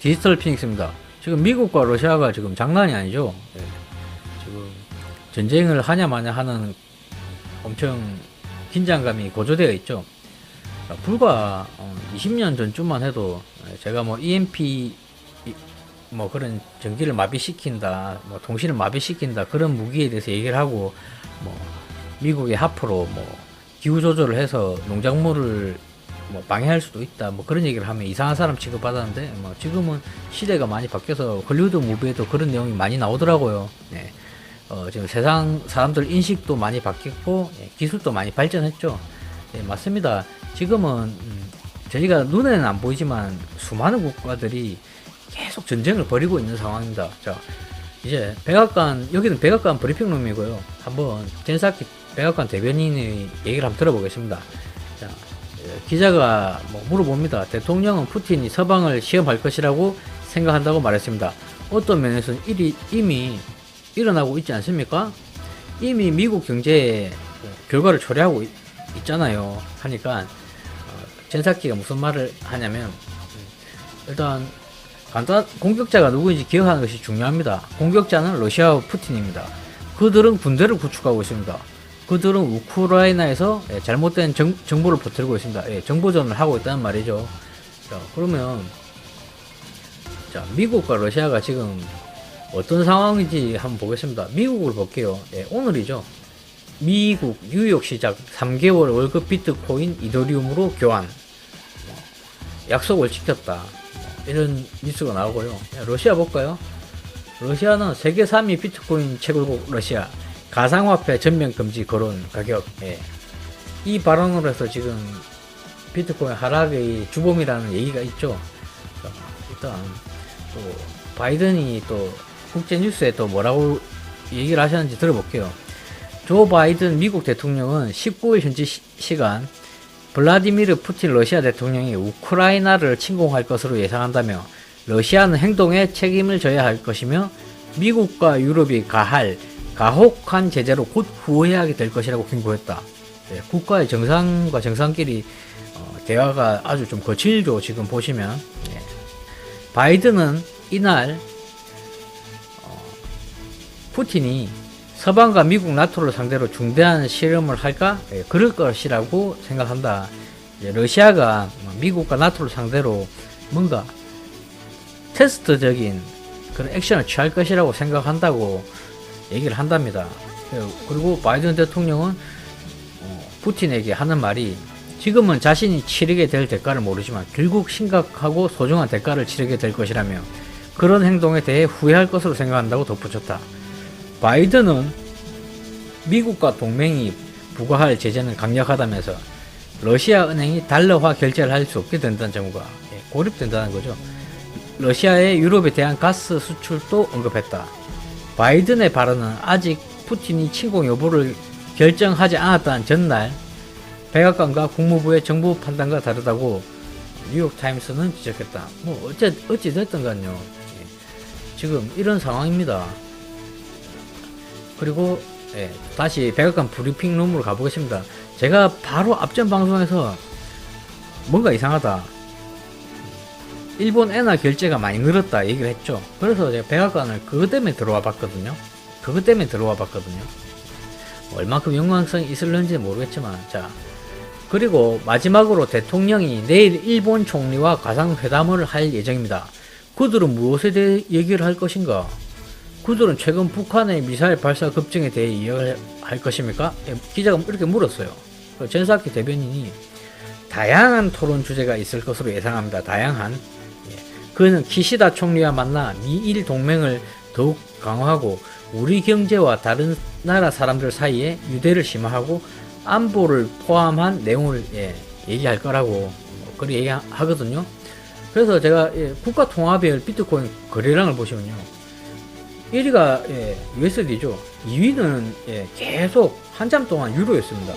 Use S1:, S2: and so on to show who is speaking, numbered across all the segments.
S1: 디지털 피닉스입니다. 지금 미국과 러시아가 지금 장난이 아니죠. 예. 지금 전쟁을 하냐 마냐 하는 엄청 긴장감이 고조되어 있죠. 자, 불과 어, 20년 전쯤만 해도 예, 제가 뭐 EMP 이- 뭐 그런 전기를 마비시킨다, 뭐 통신을 마비시킨다 그런 무기에 대해서 얘기를 하고 뭐 미국의 하프로 뭐 기후 조절을 해서 농작물을 뭐 방해할 수도 있다 뭐 그런 얘기를 하면 이상한 사람 취급받았는데 뭐 지금은 시대가 많이 바뀌어서 헐리우드 무비에도 그런 내용이 많이 나오더라고요. 네. 어, 지금 세상 사람들 인식도 많이 바뀌었고 예, 기술도 많이 발전했죠. 네, 맞습니다. 지금은 음, 저희가 눈에는 안 보이지만 수많은 국가들이 계속 전쟁을 벌이고 있는 상황입니다. 자, 이제 백악관 여기는 백악관 브리핑룸이고요. 한번 젠사키 백악관 대변인의 얘기를 한번 들어보겠습니다. 기자가 뭐 물어봅니다. 대통령은 푸틴이 서방을 시험할 것이라고 생각한다고 말했습니다. 어떤 면에서는 일이 이미 일어나고 있지 않습니까? 이미 미국 경제에 그 결과를 초래하고 있, 잖아요 하니까 어, 젠사키가 무슨 말을 하냐면 음, 일단 간단 공격자가 누구인지 기억하는 것이 중요합니다. 공격자는 러시아와 푸틴입니다. 그들은 군대를 구축하고 있습니다. 그들은 우크라이나에서 예, 잘못된 정, 정보를 퍼뜨리고 있습니다. 예, 정보전을 하고 있다는 말이죠. 자, 그러면 자, 미국과 러시아가 지금 어떤 상황인지 한번 보겠습니다. 미국을 볼게요. 예, 오늘이죠. 미국 뉴욕 시작 3개월 월급 비트코인 이더리움으로 교환. 뭐, 약속을 지켰다. 뭐, 이런 뉴스가 나오고요. 예, 러시아 볼까요? 러시아는 세계 3위 비트코인 채굴국 러시아 가상화폐 전면 금지 거론 가격. 예. 이 발언으로 해서 지금 비트코인 하락의 주범이라는 얘기가 있죠. 자, 일단 또 바이든이 또 국제 뉴스에 또 뭐라고 얘기를 하셨는지 들어볼게요. 조 바이든 미국 대통령은 19일 현지 시, 시간 블라디미르 푸틴 러시아 대통령이 우크라이나를 침공할 것으로 예상한다며 러시아는 행동에 책임을 져야 할 것이며 미국과 유럽이 가할 가혹한 제재로 곧 후회하게 될 것이라고 경고했다. 네, 국가의 정상과 정상끼리 어, 대화가 아주 좀 거칠죠. 지금 보시면 예. 바이든은 이날 어, 푸틴이 서방과 미국 나토를 상대로 중대한 실험을 할까? 예, 그럴 것이라고 생각한다. 러시아가 미국과 나토를 상대로 뭔가 테스트적인 그런 액션을 취할 것이라고 생각한다고 얘기를 한답니다. 예, 그리고 바이든 대통령은 어, 푸틴에게 하는 말이 지금은 자신이 치르게 될 대가를 모르지만 결국 심각하고 소중한 대가를 치르게 될 것이라며 그런 행동에 대해 후회할 것으로 생각한다고 덧붙였다. 바이든은 미국과 동맹이 부과할 제재는 강력하다면서 러시아 은행이 달러화 결제를 할 수 없게 된다는 점과 예, 고립된다는 거죠. 러시아의 유럽에 대한 가스 수출도 언급했다. 바이든의 발언은 아직 푸틴이 침공 여부를 결정하지 않았다는 전날 백악관과 국무부의 정부 판단과 다르다고 뉴욕타임스는 지적했다. 뭐 어째 어찌 됐든 간요. 예. 지금 이런 상황입니다. 그리고 예, 다시 백악관 브리핑 룸으로 가보겠습니다. 제가 바로 앞전 방송에서 뭔가 이상하다. 일본 엔화 결제가 많이 늘었다 얘기를 했죠. 그래서 제가 백악관을 그것 때문에 들어와 봤거든요. 그것 때문에 들어와 봤거든요. 얼마큼 연관성이 있을는지 모르겠지만, 자. 그리고 마지막으로 대통령이 내일 일본 총리와 가상회담을 할 예정입니다. 그들은 무엇에 대해 얘기를 할 것인가? 그들은 최근 북한의 미사일 발사 급증에 대해 이야기할 것입니까? 예, 기자가 이렇게 물었어요. 그 전사키 대변인이 다양한 토론 주제가 있을 것으로 예상합니다. 다양한. 예. 그는 키시다 총리와 만나 미일 동맹을 더욱 강화하고 우리 경제와 다른 나라 사람들 사이에 유대를 심화하고 안보를 포함한 내용을 예, 얘기할 거라고 뭐 그렇게 얘기하거든요. 그래서 제가 예, 국가 통화별 비트코인 거래량을 보시면요. 1위가 예, USD죠. 2위는 예, 계속 한참 동안 유로였습니다.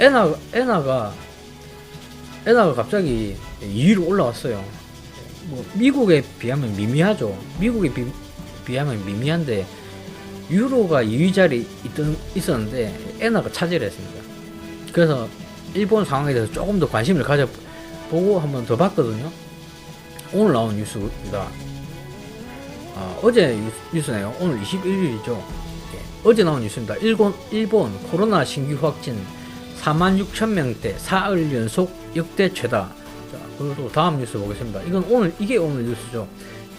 S1: 예, 에나 에나가 에나가 갑자기 2위로 올라왔어요. 뭐 미국에 비하면 미미하죠. 미국에 비, 비하면 미미한데 유로가 2위 자리 있던, 있었는데 에나가 차지를 했습니다. 그래서 일본 상황에 대해서 조금 더 관심을 가져보고 한번 더 봤거든요. 오늘 나온 뉴스입니다. 아, 어제 뉴스- 뉴스네요. 오늘 21일이죠. 어제 나온 뉴스입니다. 일본, 일본 코로나 신규 확진 4만 6천 명대 4일 연속 역대 최다. 또 다음 뉴스 보겠습니다. 이건 오늘 이게 오늘 뉴스죠.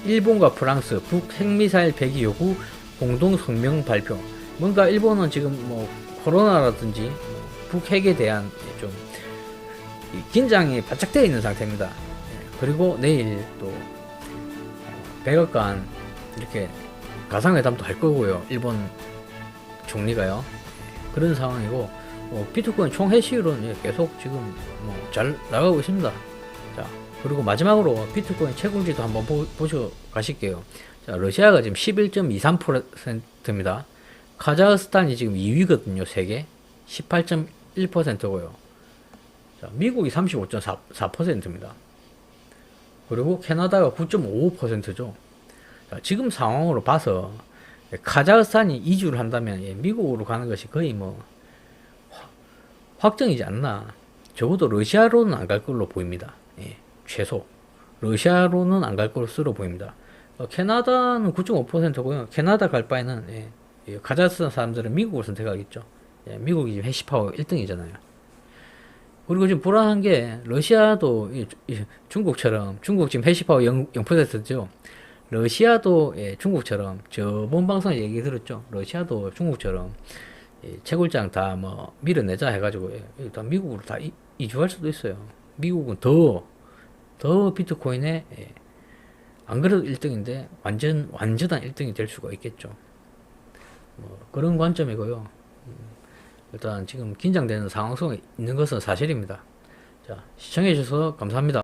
S1: 일본과 프랑스 북 핵미사일 배기 요구 공동 성명 발표. 뭔가 일본은 지금 뭐 코로나라든지 북 핵에 대한 좀이 긴장이 바짝 되어 있는 상태입니다. 예, 그리고 내일 또 어, 백악관 이렇게 가상회담도 할 거고요. 일본 총리가요. 예, 그런 상황이고 뭐 비트코인 총 해시율은 예, 계속 지금 뭐 잘 나가고 있습니다. 자 그리고 마지막으로 비트코인 채굴지도 한번 보, 보셔 가실게요. 자 러시아가 지금 11.23%입니다. 카자흐스탄이 지금 2위거든요. 세계 18.1%고요. 자, 미국이 35.4%입니다. 그리고 캐나다가 9.55%죠. 자, 지금 상황으로 봐서 카자흐스탄이 이주를 한다면 예, 미국으로 가는 것이 거의 뭐 화- 확정이지 않나. 적어도 러시아로는 안 갈 걸로 보입니다. 예, 최소 러시아로는 안 갈 것으로 보입니다. 어, 캐나다는 9.5%고요. 캐나다 갈 바에는 예, 예, 카자흐스탄 사람들은 미국을 선택하겠죠. 예, 미국이 지금 해시파워 1등이잖아요. 그리고 지금 불안한 게 러시아도 이- 이 중국처럼 중국 지금 해시파워 0, 0%죠. 러시아도 예, 중국처럼 저번 방송에 얘기 들었죠. 러시아도 중국처럼 예, 채굴장 다 뭐 밀어내자 해가지고 예, 다 미국으로 다 이, 이주할 수도 있어요. 미국은 더 더 비트코인에 예, 안 그래도 1등인데 완전 완전한 1등이 될 수가 있겠죠. 뭐 그런 관점이고요. 일단 지금 긴장되는 상황 속에 있는 것은 사실입니다. 자, 시청해주셔서 감사합니다.